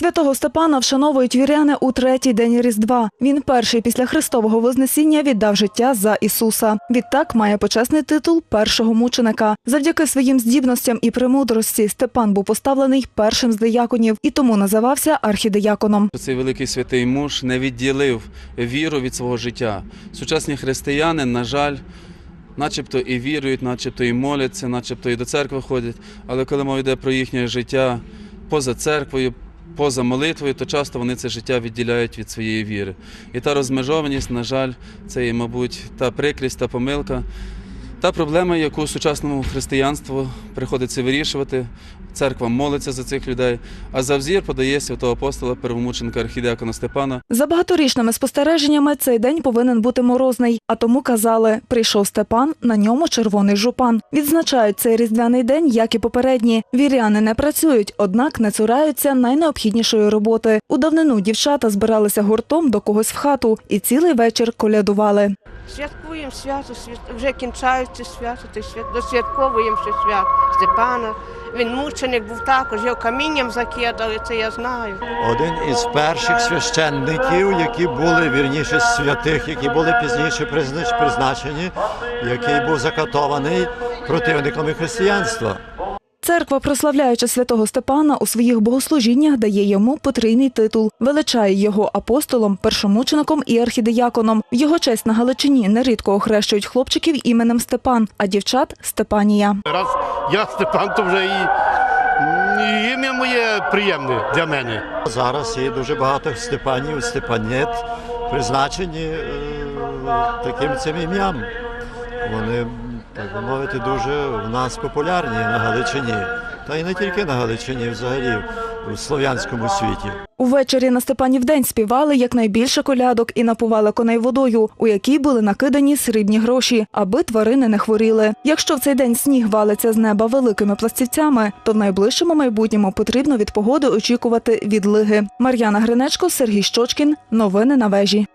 Святого Степана вшановують віряни у третій день Різдва. Він перший після Христового Вознесіння віддав життя за Ісуса. Відтак має почесний титул першого мученика. Завдяки своїм здібностям і премудрості Степан був поставлений першим з дияконів і тому називався архідияконом. Цей великий святий муж не відділив віру від свого життя. Сучасні християни, на жаль, начебто і вірують, начебто і моляться, начебто і до церкви ходять. Але коли мова йде про їхнє життя поза церквою, поза молитвою, то часто вони це життя відділяють від своєї віри. І та розмежованість, на жаль, це є, мабуть, та прикрість, та помилка. Та проблема, яку сучасному християнству приходиться вирішувати, церква молиться за цих людей, а за взір подає святого апостола первомученика архідіакона Степана. За багаторічними спостереженнями цей день повинен бути морозний, а тому казали: прийшов Степан, на ньому червоний жупан. Відзначають цей різдвяний день, як і попередні. Віряни не працюють, однак не цураються найнеобхіднішої роботи. У давнину дівчата збиралися гуртом до когось в хату і цілий вечір колядували. Святкуємо свято, свят- вже кінчаються свято, то свят- досвятковуємо ще свят Степана. Він мученик був також, його камінням закидали, це я знаю. один із перших священників, які були вірніше святих, які були пізніше признач- призначені, який був закатований противниками християнства. Церква, прославляючи святого Степана, у своїх богослужіннях дає йому потрійний титул, величає його апостолом, першомучеником і архідияконом. В його честь на Галичині нерідко охрещують хлопчиків іменем Степан, а дівчат Степанія. Раз я Степан, то вже і, і ім'я моє приємне для мене. Зараз є дуже багато Степанів, Степанет, призначені е, таким цим ім'ям. Вони, так би мовити, дуже в нас популярні на Галичині. Та й не тільки на Галичині, взагалі в слов'янському світі. Увечері на Степанів день співали якнайбільше колядок і напували коней водою, у якій були накидані срібні гроші, аби тварини не хворіли. Якщо в цей день сніг валиться з неба великими пластівцями, то в найближчому майбутньому потрібно від погоди очікувати відлиги. Мар'яна Гринечко, Сергій Щочкін. Новини на вежі.